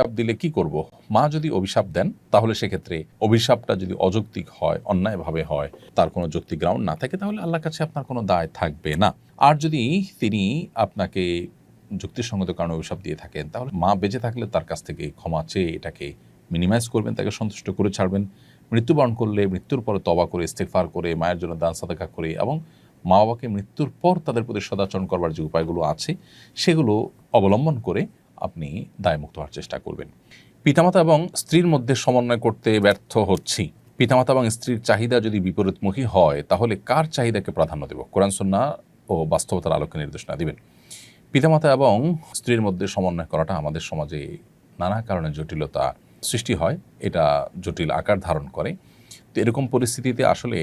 অভিশাপ দিলে কি করব? মা যদি অভিশাপ দেন, তাহলে সেক্ষেত্রে অভিশাপটা যদি অযৌক্তিক হয়, অন্যায়ভাবে হয়, তার কোনো যৌক্তিক গ্রাউন্ড না থাকে, তাহলে আল্লাহর কাছে আপনার কোনো দায় থাকবে না। আর যদি তিনি আপনাকে যুক্তিসঙ্গত কারণে অভিশাপ দিয়ে থাকেন, তাহলে মা বেঁচে থাকলে তার কাছ থেকে ক্ষমা চেয়ে এটাকে মিনিমাইজ করবেন, তাকে সন্তুষ্ট করে ছাড়বেন। মৃত্যুবরণ করলে মৃত্যুর পরে তবা করে ইস্তেফার করে, মায়ের জন্য দান, সাদাকা করে এবং মা বাবাকে মৃত্যুর পর তাদের প্রতি সদাচরণ করবার যে উপায়গুলো আছে, সেগুলো অবলম্বন করে আপনি দায়মুক্ত হওয়ার চেষ্টা করবেন। পিতামাতা এবং স্ত্রীর মধ্যে সমন্বয় করতে ব্যর্থ হচ্ছি। পিতামাতা এবং স্ত্রীর চাহিদা যদি বিপরীতমুখী হয়, তাহলে কার চাহিদাকে প্রাধান্য দেব? কোরআন সন্না ও বাস্তবতার আলোকে নির্দেশনা দিবেন। পিতামাতা এবং স্ত্রীর মধ্যে সমন্বয় করাটা আমাদের সমাজে নানা কারণে জটিলতা সৃষ্টি হয়, এটা জটিল আকার ধারণ করে। তো এরকম পরিস্থিতিতে আসলে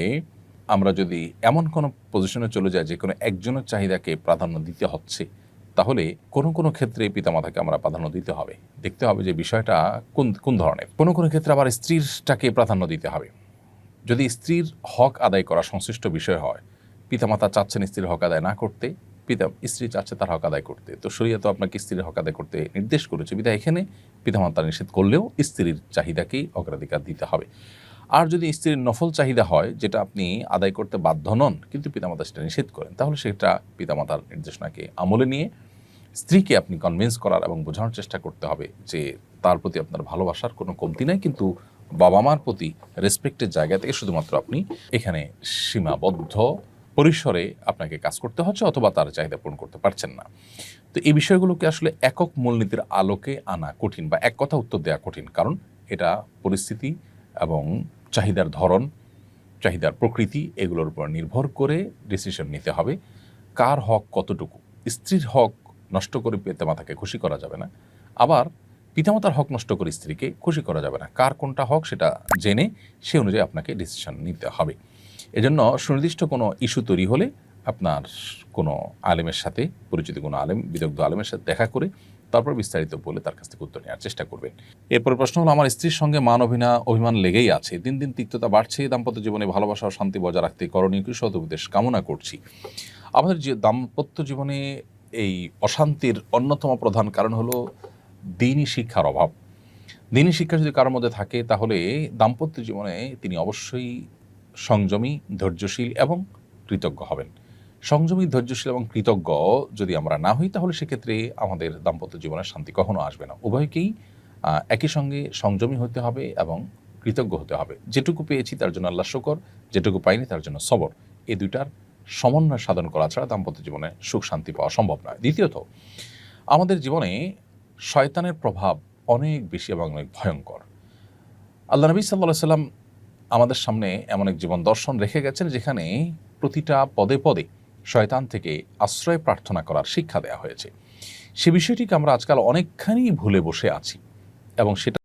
আমরা যদি এমন কোনো পজিশনে চলে যাই যে কোনো একজনের চাহিদাকে প্রাধান্য দিতে হচ্ছে তাহলে কোনো কোনো ক্ষেত্রে পিতামাতাকে আমরা প্রাধান্য দিতে হবে? দেখতে হবে যে বিষয়টা কোন কোন ধরনের। কোনো কোনো ক্ষেত্রে আবার স্ত্রীরটাকে প্রাধান্য দিতে হবে। যদি স্ত্রীর হক আদায় করা সংশ্লিষ্ট বিষয় হয়, পিতামাতা চাচ্ছেন স্ত্রীর হক আদায় না করতে, পিতা, স্ত্রী চাচ্ছে তার হক আদায় করতে। তো শরীয়ত আপনাকে স্ত্রীর হক আদায় করতে নির্দেশ করেছে। বিধায় এখানে পিতামাতা নিষেধ করলেও স্ত্রীর চাহিদাকেই অগ্রাধিকার দিতে হবে। আর যদি স্ত্রীর নফল চাহিদা হয়, যেটা আপনি আদায় করতে বাধ্য নন, কিন্তু পিতামাতা সেটা নিষেধ করেন, তাহলে সেটা পিতামাতার নির্দেশনাকে আমলে নিয়ে স্ত্রীকে আপনি কনভিন্স করার এবং বোঝানোর চেষ্টা করতে হবে যে তার প্রতি আপনার ভালোবাসার কোনো কমতি নাই, কিন্তু বাবা মার প্রতি রেসপেক্টের জায়গা থেকে শুধুমাত্র আপনি এখানে সীমাবদ্ধ পরিসরে আপনাকে কাজ করতে হচ্ছে অথবা তার চাহিদা পূরণ করতে পারছেন না। তো এই বিষয়গুলোকে আসলে একক মূলনীতির আলোকে আনা কঠিন বা এক কথা উত্তর দেওয়া কঠিন, কারণ এটা পরিস্থিতি এবং চাহিদার ধরন, চাহিদার প্রকৃতি, এগুলোর উপর নির্ভর করে ডিসিশন নিতে হবে। কার হক কতটুকু? স্ত্রীর হক নষ্ট করে পিতামাতাকে খুশি করা যাবে না। আবার পিতামাতার হক নষ্ট করে স্ত্রীকে খুশি করা যাবে না। কার কোনটা হক সেটা জেনে সে অনুযায়ী আপনাকে ডিসিশন নিতে হবে। এজন্য সুনির্দিষ্ট কোনো ইস্যু তৈরি হলে আপনার কোনো আলেমের সাথে, পরিচিত কোনো আলেম, বিদগ্ধ আলেমের সাথে দেখা করে তারপর বিস্তারিত বলে তার কাছ থেকে উত্তর নেওয়ার চেষ্টা করবেন। এরপর প্রশ্ন হলো, আমার স্ত্রীর সঙ্গে মান অভিনা, অভিমান লেগেই আছে। দিন দিন তিক্ততা বাড়ছে, দাম্পত্য জীবনে ভালোবাসা ও শান্তি বজায় রাখতে করণীয় কিছু উপদেশ কামনা করছি। আমাদের দাম্পত্য জীবনে এই অশান্তির অন্যতম প্রধান কারণ হলো দিনই শিক্ষার অভাব। দিনই শিক্ষা যদি কারোর মধ্যে থাকে, তাহলে দাম্পত্য জীবনে তিনি অবশ্যই সংযমী, ধৈর্যশীল এবং কৃতজ্ঞ হবেন। সংযমী, ধৈর্যশীল এবং কৃতজ্ঞ যদি আমরা না হই, তাহলে সেক্ষেত্রে আমাদের দাম্পত্য জীবনের শান্তি কখনো আসবে না। উভয়কেই একই সঙ্গে সংযমী হতে হবে এবং কৃতজ্ঞ হতে হবে। যেটুকু পেয়েছি তার জন্য আল্লাহ শকর, যেটুকু পাইনি তার জন্য সবর। এই দুইটার সমন্বয় সাধন করা ছাড়া দাম্পত্য জীবনে সুখ শান্তি পাওয়া সম্ভব নয়। দ্বিতীয়ত, আমাদের জীবনে শয়তানের প্রভাব অনেক বেশি এবং অনেক ভয়ঙ্কর। আল্লাহ নবী সাল্লাহ সাল্লাম আমাদের সামনে এমন এক জীবন দর্শন রেখে গেছেন, যেখানে প্রতিটা পদে পদে শয়তান থেকে আশ্রয় প্রার্থনা করার শিক্ষা দেওয়া হয়েছে। সে বিষয়টিকে আমরা আজকাল অনেকখানি ভুলে বসে আছি এবং সেটা